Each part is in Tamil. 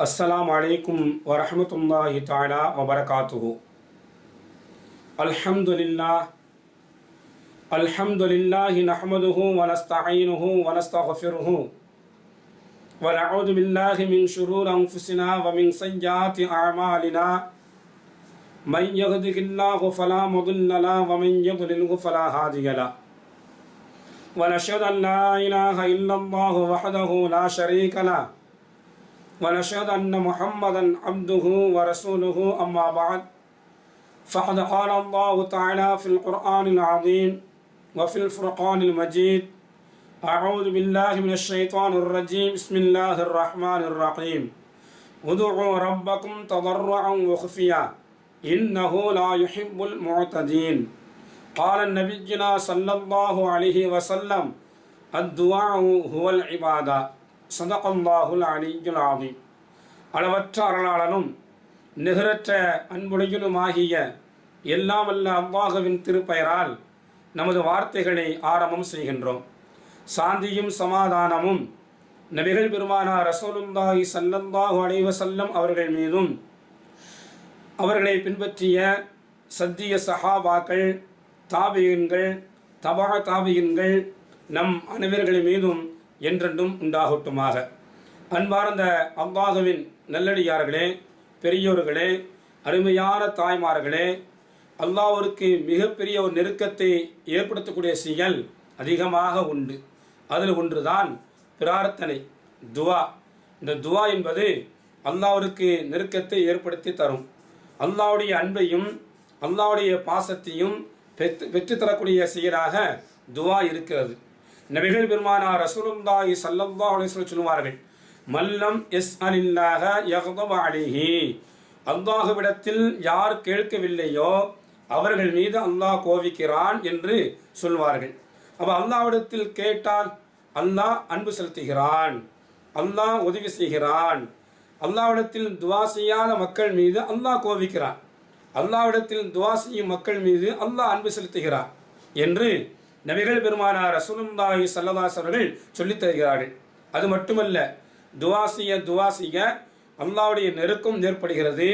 السلام عليكم ورحمة الله تعالى وبركاته. الحمد لله. الحمد لله نحمده ونستعينه ونستغفره. ونعوذ بالله من شرور أنفسنا ومن سيئات أعمالنا. من يهده الله فلا مضل له ومن يضلله فلا هادي له. ونشهد أن لا إله إلا الله وحده لا شريك له. ونشهد أن محمدا عبده ورسوله أما بعد فقد قال الله تعالى في القرآن العظيم وفي الفرقان المجيد أعوذ بالله من الشيطان الرجيم بسم الله الرحمن الرحيم. ادعوا ربكم تضرعا وخفيا إنه لا يحب المعتدين. قال النبينا صلى الله عليه وسلم الدعاء هو العبادة. சதகல்லாஹுல் அலியுல் ஆதி அளவற்ற அருளாளனும் நிகரற்ற அன்புடையனுமாகிய எல்லாம் அல்ல அவ்வாகவின் திருப்பெயரால் நமது வார்த்தைகளை ஆரம்பம் செய்கின்றோம். சாந்தியும் சமாதானமும் நபிகள் பெருமானார் ரசோலுல்லாஹி சல்லல்லாஹு அலைவ செல்லம் அவர்கள் மீதும் அவர்களை பின்பற்றிய சத்திய சஹாபாக்கள் தாபியன்கள் தபா தாபியன்கள் நம் அனைவர்கள் மீதும் என்றென்றும் உண்டாகட்டுமாக. அன்பார்ந்த அல்லாஹுவின் நல்லடியார்களே பெரியோர்களே அருமையான தாய்மார்களே அல்லாஹிற்கு மிகப்பெரிய ஒரு நெருக்கத்தை ஏற்படுத்தக்கூடிய செயல் அதிகமாக உண்டு. அதில் ஒன்றுதான் பிரார்த்தனை துவா. இந்த துவா என்பது அல்லாவிற்கு நெருக்கத்தை ஏற்படுத்தி தரும். அல்லாவுடைய அன்பையும் அல்லாவுடைய பாசத்தையும் பெற்று பெற்றுத்தரக்கூடிய செயலாக துவா இருக்கிறது. நபிகள் பெருமானார் ரசூலுல்லாஹி ஸல்லல்லாஹு அலைஹி வஸல்லம் சொல்லுவார்கள் மல்லம் எஸ் அலில்லாக யகதப அலிஹி. அல்லாஹுவிடத்தில் யார் கேட்கவில்லையோ அவர்கள் மீது அல்லாஹ் கோபிக்கிறான் என்று சொல்வார்கள். அப்போ அல்லாவிடத்தில் கேட்டால் அல்லாஹ் அன்பு செலுத்துகிறான் அல்லாஹ் உதவி செய்கிறான். அல்லாவிடத்தில் துவா செய்யாத மக்கள் மீது அல்லாஹ் கோபிக்கிறான். அல்லாவிடத்தில் துவா செய்யும் மக்கள் மீது அல்லாஹ் அன்பு செலுத்துகிறான் என்று நபிகள் பெருமானார் ரசூலுல்லாஹி சல்லதாஸ் அவர்கள் சொல்லித் தருகிறார்கள். அது மட்டுமல்ல துவாசிய துவாசிய அல்லாவுடைய நெருக்கம் ஏற்படுகிறது.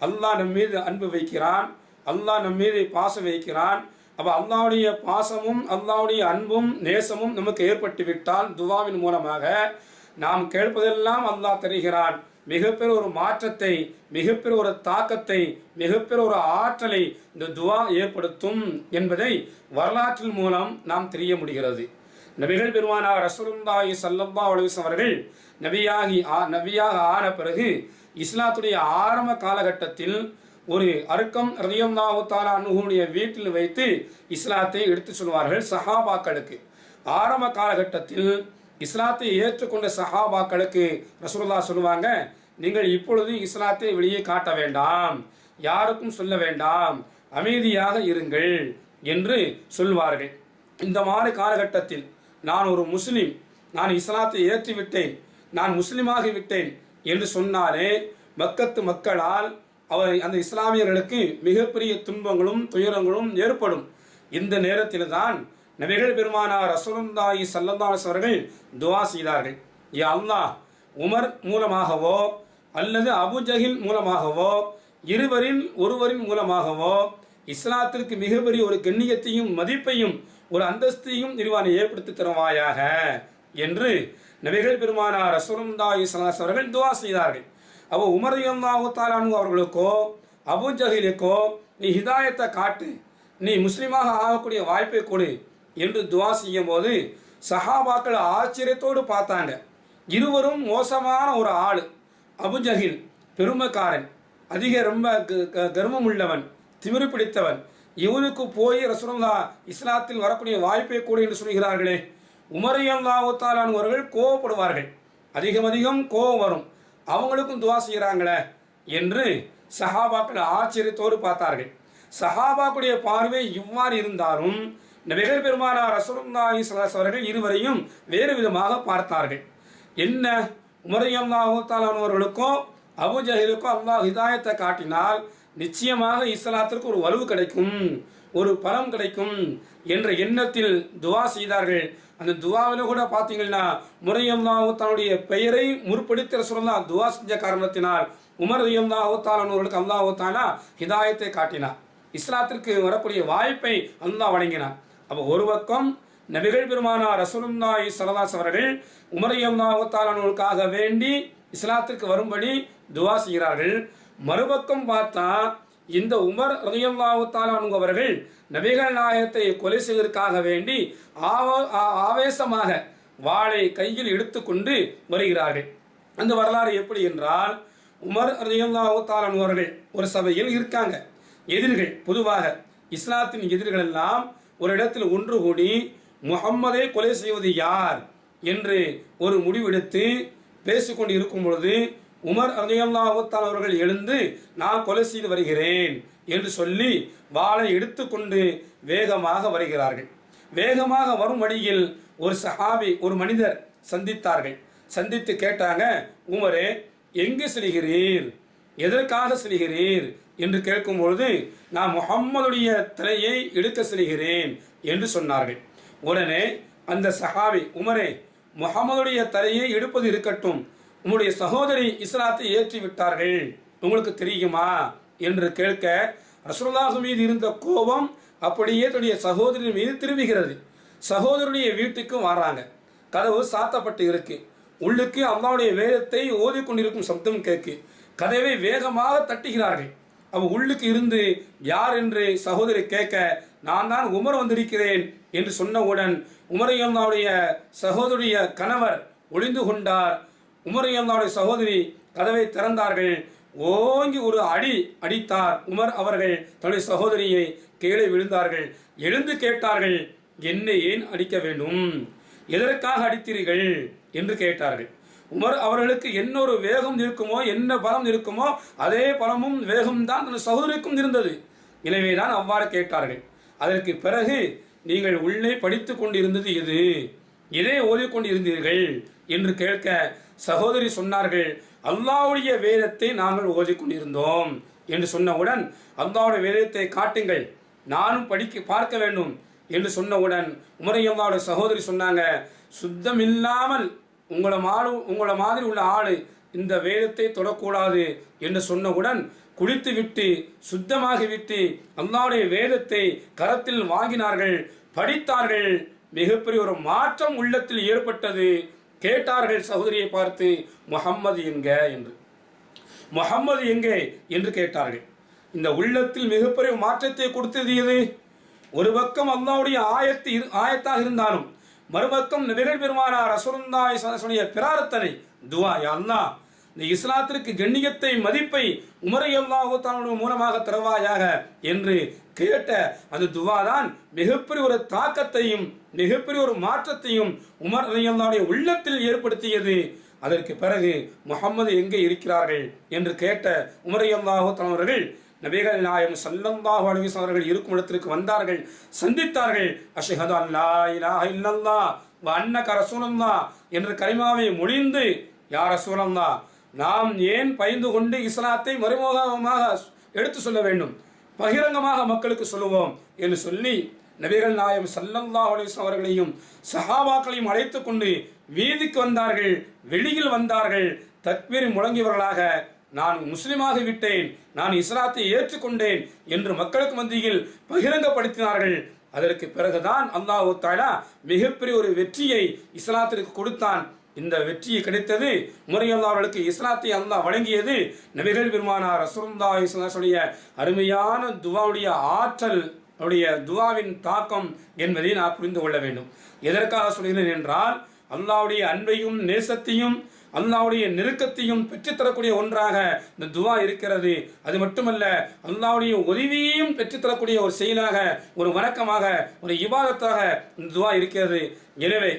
அல்லாஹ் நம் மீது அன்பு வைக்கிறான். அல்லாஹ் நம் மீது பாசம் வைக்கிறான். அப்போ அல்லாவுடைய பாசமும் அல்லாவுடைய அன்பும் நேசமும் நமக்கு ஏற்பட்டு விட்டால் துவாவின் மூலமாக நாம் கேட்பதெல்லாம் அல்லாஹ் தருகிறான். மிகப்பெரிய ஒரு மாற்றத்தை மிகப்பெரிய ஒரு தாக்கத்தை மிகப்பெரிய ஒரு ஆற்றலை இந்த துவா ஏற்படுத்தும் என்பதை வரலாற்றின் மூலம் நாம் தெரிய முடிகிறது. நபிகள் பெருமானார் ரசூலுல்லாஹி ஸல்லல்லாஹு அலைஹி அவர்கள் நபியாகி ஆ- நபியாக ஆன பிறகு இஸ்லாத்துடைய ஆரம்ப காலகட்டத்தில் ஒரு அருக்கம் ரதியல்லாஹு தாலா அனுகுடைய வீட்டில் வைத்து இஸ்லாத்தை எடுத்து சொல்வார்கள் சஹாபாக்களுக்கு. ஆரம்ப காலகட்டத்தில் இஸ்லாத்தை ஏற்றுக்கொண்ட சஹாபாக்களுக்கு ரசூல்லா சொல்லுவாங்க நீங்கள் இப்பொழுது இஸ்லாத்தை வெளியே காட்ட வேண்டாம் யாருக்கும் சொல்ல வேண்டாம் அமைதியாக இருங்கள் என்று சொல்வார்கள் இந்த மாதிரி காலகட்டத்தில் நான் ஒரு முஸ்லீம் நான் இஸ்லாத்தை ஏற்றிவிட்டேன் நான் முஸ்லீமாகி விட்டேன் என்று சொன்னாலே மக்கத்து மக்களால் அவர் அந்த இஸ்லாமியர்களுக்கு மிகப்பெரிய துன்பங்களும் துயரங்களும் ஏற்படும். இந்த நேரத்தில் தான் நபிகள் பெருமானார் ரசூலுல்லாஹி ஸல்லல்லாஹு அவர்கள் துவா செய்தார்கள். யா அல்லாஹ் உமர் மூலமாகவோ அல்லது அபுஜஹில் மூலமாகவோ இருவரில் ஒருவரின் மூலமாகவோ இஸ்லாத்திற்கு மிகப்பெரிய ஒரு கண்ணியத்தையும் மதிப்பையும் ஒரு அந்தஸ்தையும் நிர்வாணம் ஏற்படுத்தி தருவாயாக என்று நபிகள் பெருமானார் ரசூலுல்லாஹி சல்லாஸ் அவர்கள் துவா செய்தார்கள். அப்போ உமர் அல்லாஹு தாலானு அவர்களுக்கோ அபு ஜஹிலுக்கோ நீ ஹிதாயத்தை காட்டு நீ முஸ்லீமாக ஆகக்கூடிய வாய்ப்பை கொடு என்று துவா செய்யும் போது சஹாபாக்கள் ஆச்சரியத்தோடு பார்த்தாங்க. இருவரும் மோசமான ஒரு ஆள் அபுஜகில் பெருமைக்காரன் அதிக ரொம்ப க- க- உள்ளவன் திமிரு பிடித்தவன். இவனுக்கு போய் ரசூலுல்லா இஸ்லாத்தில் வரக்கூடிய வாய்ப்பை கூட என்று சொல்கிறார்களே. உமரையல்லாவுத்தாலான் அவர்கள் கோவப்படுவார்கள். அதிகம் அதிகம் கோபம் வரும். அவங்களுக்கும் துவா செய்கிறாங்களே என்று சஹாபாக்கள் ஆச்சரியத்தோடு பார்த்தார்கள். சஹாபாக்குடைய பார்வை இவ்வாறு இருந்தாலும் நபிகள் பெருமானார் ரசூலுல்லாஹி சலாஸ் அவர்கள் இருவரையும் வேறு விதமாக பார்த்தார்கள். என்ன? உமரையம் அவர்களுக்கும் அபு அல்லாஹ் ஹிதாயத்தை காட்டினால் நிச்சயமாக இஸ்லாத்திற்கு ஒரு வலுவு கிடைக்கும் ஒரு பலம் கிடைக்கும் என்ற எண்ணத்தில் துவா செய்தார்கள். அந்த துவாவில் கூட பார்த்தீங்கன்னா முறையம்தாவு தன்னுடைய பெயரை முற்படுத்தி சொல்லா துவா செஞ்ச காரணத்தினால் உமர் ரலியல்லாஹு தாலானவர்களுக்கு அல்லாஹு தாலா ஹிதாயத்தை காட்டினார். இஸ்லாத்திற்கு வரக்கூடிய வாய்ப்பை அல்லாஹ் வழங்கினார். அப்போ ஒரு பக்கம் நபிகள் பெருமானார் ரசூலுல்லாஹி சலதாஸ் அவர்கள் உமர் வேண்டி இஸ்லாத்திற்கு வரும்படி துவா செய்கிறார்கள். மறுபக்கம் பார்த்தா இந்த உமர் ரலியல்லாஹு அவர்கள் நபிகள் நாயகத்தை கொலை செய்வதற்காக வேண்டி ஆவ- ஆவேசமாக வாளை கையில் எடுத்துக்கொண்டு வருகிறார்கள். அந்த வரலாறு எப்படி என்றால் உமர் ரலியல்லாஹு அவர்கள் ஒரு சபையில் இருக்காங்க. எதிரிகள் பொதுவாக இஸ்லாத்தின் எதிரிகள் எல்லாம் ஒரு இடத்தில் ஒன்று கூடி முகம்மதை கொலை செய்வது யார் என்று ஒரு முடிவெடுத்து பேசிக்கொண்டு இருக்கும் பொழுது உமர் அதையல்லாவுத்தான் அவர்கள் எழுந்து நான் கொலை செய்து வருகிறேன் என்று சொல்லி வாளை எடுத்துக்கொண்டு வேகமாக வருகிறார்கள். வேகமாக வரும் வழியில் ஒரு சஹாபி ஒரு மனிதர் சந்தித்தார்கள். சந்தித்து கேட்டாங்க உமரே எங்கு செல்கிறீர்? எதற்காக செல்கிறீர்? என்று கேட்கும் பொழுது நான் முகம்மதுடைய தலையை எடுக்க செல்கிறேன் என்று சொன்னார்கள். உடனே அந்த சஹாபி உமரே முகம்மதுடைய தலையை எடுப்பது இருக்கட்டும். உங்களுடைய சகோதரி இஸ்லாத்தை ஏற்றி விட்டார்கள். உங்களுக்கு தெரியுமா? என்று கேட்க ரசோல்லாஹு மீது இருந்த கோபம் அப்படியே தன்னுடைய சகோதரி மீது திரும்புகிறது. சகோதரனுடைய வீட்டுக்கும் வராங்க. கதவு சாத்தப்பட்டு இருக்கு. உள்ளுக்கு அல்லாவுடைய வேதத்தை ஓதிக்கொண்டிருக்கும் சப்தம் கேட்கு. கதவை வேகமாக தட்டுகிறார்கள். அவன் உள்ளுக்கு இருந்து யார் என்று சகோதரி கேட்க நான் தான் உமர் வந்திருக்கிறேன் என்று சொன்னவுடன் உமரையம்மாவுடைய சகோதரிய கணவர் ஒளிந்து கொண்டார். உமரையம்மாவுடைய சகோதரி கதவை திறந்தார்கள். ஓங்கி ஒரு அடி அடித்தார் உமர் அவர்கள். தன்னுடைய சகோதரியை கீழே விழுந்தார்கள். எழுந்து கேட்டார்கள் என்னை ஏன் அடிக்க வேண்டும்? எதற்காக அடித்தீர்கள்? என்று கேட்டார்கள். உமர் அவர்களுக்கு என்ன ஒரு வேகம் இருக்குமோ என்ன பலம் இருக்குமோ அதே பலமும் வேகம் தான் தன் சகோதரிக்கும் இருந்தது. எனவேதான் அவ்வாறு கேட்டார்கள். அதற்கு பிறகு நீங்கள் உள்ளே படித்துக் கொண்டிருந்தது எது? எதை ஓதிக்கொண்டிருந்தீர்கள் என்று கேட்க சகோதரி சொன்னார்கள் அல்லாவுடைய வேதத்தை நாங்கள் ஓதிக்கொண்டிருந்தோம் என்று சொன்னவுடன் அல்லாவுடைய வேதத்தை காட்டுங்கள் நானும் படிக்க பார்க்க வேண்டும் என்று சொன்னவுடன் உமரையம்மாவுடைய சகோதரி சொன்னாங்க சுத்தமில்லாமல் உங்களை மாடு உங்களை மாதிரி உள்ள ஆள் இந்த வேதத்தை தொடக்கூடாது என்று சொன்னவுடன் குளித்து விட்டு சுத்தமாகிவிட்டு அல்லாவுடைய வேதத்தை கரத்தில் வாங்கினார்கள். படித்தார்கள். மிகப்பெரிய ஒரு மாற்றம் உள்ளத்தில் ஏற்பட்டது. கேட்டார்கள் சகோதரியை பார்த்து முகம்மது எங்க? என்று. முகம்மது எங்கே? என்று கேட்டார்கள். இந்த உள்ளத்தில் மிகப்பெரிய மாற்றத்தை கொடுத்தது எது? ஒரு பக்கம் அல்லாவுடைய ஆயத்து இரு- ஆயத்தாக இருந்தாலும் மறுபக்கம் நபிகள் பெருமானார் அசுரந்தாய் சல்லல்லாஹு பிரார்த்தனை துவா அல்லா இந்த இஸ்லாத்திற்கு கண்ணியத்தை மதிப்பை உமரை அல்லாஹு தன்னுடைய மூலமாக தருவாயாக என்று கேட்ட அந்த துவா தான் மிகப்பெரிய ஒரு தாக்கத்தையும் மிகப்பெரிய ஒரு மாற்றத்தையும் உமர் அல்லாவுடைய உள்ளத்தில் ஏற்படுத்தியது. அதற்கு பிறகு முகமது எங்கே இருக்கிறார்கள் என்று கேட்ட உமரை அல்லாஹு அவர்கள் நபிகள் நாயம் சல்லல்லாஹு அலைஹி வஸல்லம் அவர்கள் இருக்கும் இடத்திற்கு வந்தார்கள் சந்தித்தார்கள். அஷஹது அல்லா இலாஹ இல்லல்லா வ அன்னக ரசூலுல்லாஹ் என்ற கரிமாவை முடிந்து யா ரசூலல்லாஹ் நாம் ஏன் பயந்து கொண்டு இஸ்லாத்தை மறைமுகமாக எடுத்து சொல்ல வேண்டும்? பகிரங்கமாக மக்களுக்கு சொல்லுவோம் என்று சொல்லி நபிகள் நாயம் சல்லல்லாஹு அலைஹி வஸல்லம் அவர்களையும் சஹாபாக்களையும் அழைத்து கொண்டு வீதிக்கு வந்தார்கள் வெளியில் வந்தார்கள். தக்பீர் முழங்கியவர்களாக நான் முஸ்லிமாகி விட்டேன். நான் இஸ்லாத்தை ஏற்றுக்கொண்டேன் என்று மக்களுக்கு மத்தியில் பகிரங்கப்படுத்தினார்கள். அதற்கு பிறகுதான் அல்லாஹு தாலா மிகப்பெரிய ஒரு வெற்றியை இஸ்லாத்திற்கு கொடுத்தான். இந்த வெற்றி கிடைத்தது முறையல்லா அவர்களுக்கு இஸ்லாத்தை அல்லாஹ் வழங்கியது நபிகள் பெருமானார் ரசூலுல்லாஹி இஸ்லாசுடைய அருமையான துவாவுடைய ஆற்றல் அவருடைய துவாவின் தாக்கம் என்பதை நான் புரிந்து கொள்ள வேண்டும். எதற்காக சொல்கிறேன் என்றால் அல்லாவுடைய அன்பையும் நேசத்தையும் அல்லாவுடைய நெருக்கத்தையும் பெற்றுத்தரக்கூடிய ஒன்றாக இந்த துவா இருக்கிறது. அது மட்டுமல்ல அல்லாவுடைய உதவியையும் பெற்றுத்தரக்கூடிய ஒரு செயலாக ஒரு வணக்கமாக ஒரு இபாதத்தாக இந்த துவா இருக்கிறது. எனவே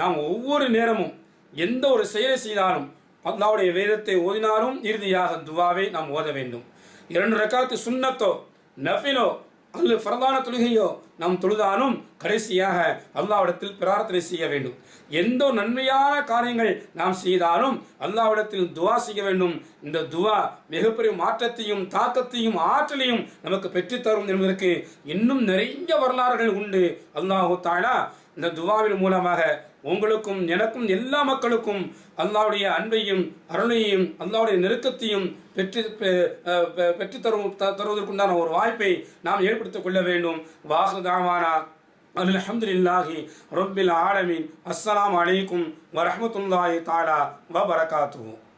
நாம் ஒவ்வொரு நேரமும் எந்த ஒரு செயலை செய்தாலும் அல்லாவுடைய வேதத்தை ஓதினாலும் இறுதியாக துவாவை நாம் ஓத வேண்டும். இரண்டு ரக்காத்து சுண்ணத்தோ நஃபிலோ அல்லது பிரதான தொழுகையோ நாம் தொழுதாலும் கடைசியாக அல்லாவிடத்தில் பிரார்த்தனை செய்ய வேண்டும். எந்த நன்மையான காரியங்கள் நாம் செய்தாலும் அல்லாவிடத்தில் துவா செய்ய வேண்டும். இந்த துவா மிகப்பெரிய மாற்றத்தையும் தாக்கத்தையும் ஆற்றலையும் நமக்கு பெற்றுத்தரும் என்பதற்கு இன்னும் நிறைய வரலாறுகள் உண்டு. அல்லாஹு தாலா இந்த துவாவின் மூலமாக உங்களுக்கும் எனக்கும் எல்லா மக்களுக்கும் அல்லாவுடைய அன்பையும் அருளையும் அல்லாவுடைய நெருக்கத்தையும் பெற்று பெ- பெற்றுத் தரும் த- தருவதற்குண்டான ஒரு வாய்ப்பை நாம் ஏற்படுத்திக் கொள்ள வேண்டும். வாகுதாவானா அல்ஹம்துலில்லாஹி ரொம்பில் ஆலமின். அஸ்ஸலாமு அலைக்கும் வரஹ்மத்துல்லாஹி தாலா வ